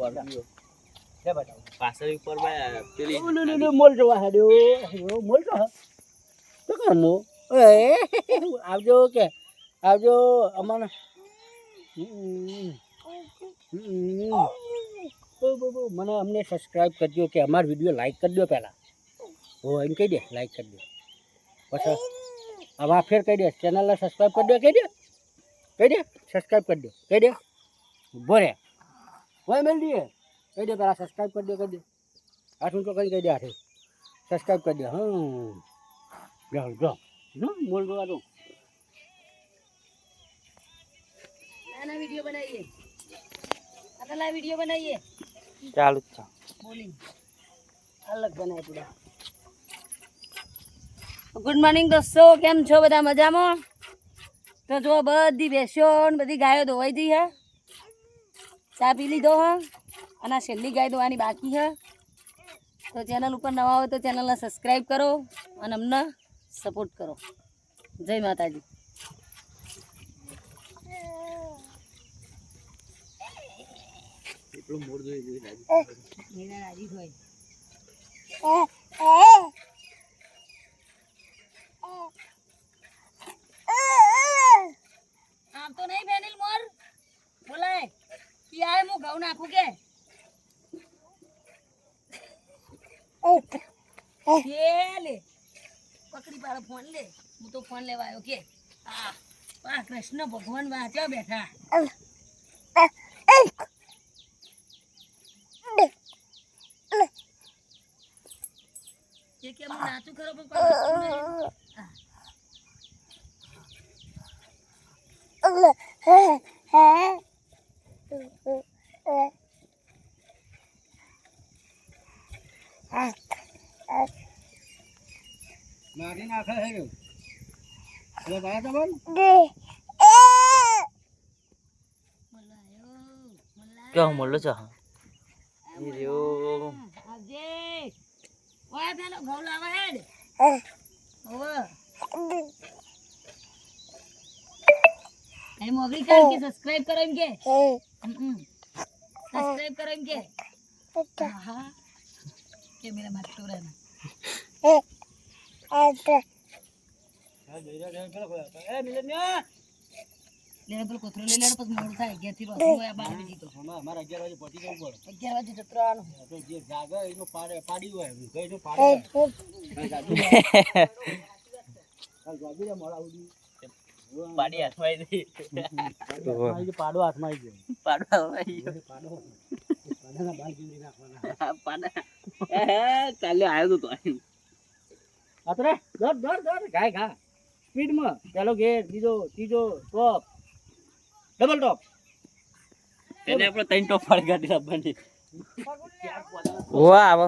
Scorpio લે બતાવો પાછળ ઉપરમાં પેલી ઓલો લો લો મોલ જોવા હેડ્યો હેડ્યો મોલ જો તો કામો એ આવજો કે આવજો બહુ મને અમને સબસ્ક્રાઈબ કરજો કે અમાર વીડિયો લાઈક કરી દો પહેલાં. હો એમ કહી દે લાઈક કરી દો. પછી હવે આ ફેર કહી દે ચેનલને સબસ્ક્રાઈબ કરી દો કહી દે? કહી દે? સબસ્ક્રાઈબ કરી દો કહી દે? ઊભો રે હોય મેલ દે કહી દે પેલા સબસ્ક્રાઈબ કરી દે કરી દે. હાથું તો કરી કહી દે આઠે. સબસ્ક્રાઈબ કરી દે. હમ. જાઓ જાઓ. મોલ જોવા દો નાના વીડિયો બનાવીએ. આટલા વીડિયો બનાવીએ. ચાલુ જ છે. અલગ બનાવી પૂરા ગુડ મોર્નિંગ દોસ્તો કેમ છો? બધા મજામાં? તો જો બધી બેસ્યો ને બધી ગાયો ધોવાઈ ગઈ હે. ચા પી લીધો હ. અને આ છેલ્લી ગાય દોવાની બાકી હે. તો ચેનલ ઉપર નવા હોય તો ચેનલને સબસ્ક્રાઈબ કરો અને અમને સપોર્ટ કરો. જય માતાજી. એટલું મોડ જોઈ જોઈ મીના રાજી હોય આય હું ઘઉં નાખું કે? લે. પકડી પાડો ફોન લે. હું તો ફોન લેવા આવ્યો કે. આ કૃષ્ણ ભગવાન વાંચ્યા બેઠા. કે કે નાચું ખરો પણ મારી નાખે હે રે હવે બાયા તો બોલ. મલાયો, મલાયો. ક્યાં મળલો છે? હા ઈ રહ્યો. આવજે. ઓય પેલો ઘઉં લાવા હેડ. ઓવે એ મોગરી કર કે સબસ્ક્રાઇબ કરો એમ કે સબસ્ક્રાઇબ કરો એમ કે હા હા કે મેરા રહેના એ મિલન્યા લેને પેલો કોથરો લઈ લેને પછી મોડું થાય ઘેરથી પાછું હોય આ બાર બીજી તો અમારે અગિયાર વાગે પહોંચી જવું પડે. અગિયાર વાગે જતો રહેવાનું તો જે જાગે એનું પાડે પાડી હોય વિઘો એનું પાડે. જાગી રે. મોડા સુધી. પાડી હાથમાં આવી હાથમાં આવી ગયો, પાડો હાથમાં આવી ગયો. પાડો પાડાના બાલ ચીંધી નાખવાના. પાડા. ચાલ્યો આવ્યો તો આતરે, દોડ, દોડ, દોડ, ઘાય, ઘા. સ્પીડમાં. પેલો ગેર બીજો ત્રીજો ટોપ ડબલ ટોપ તેને આપણે ત્રણ ટોપ પાડી આવો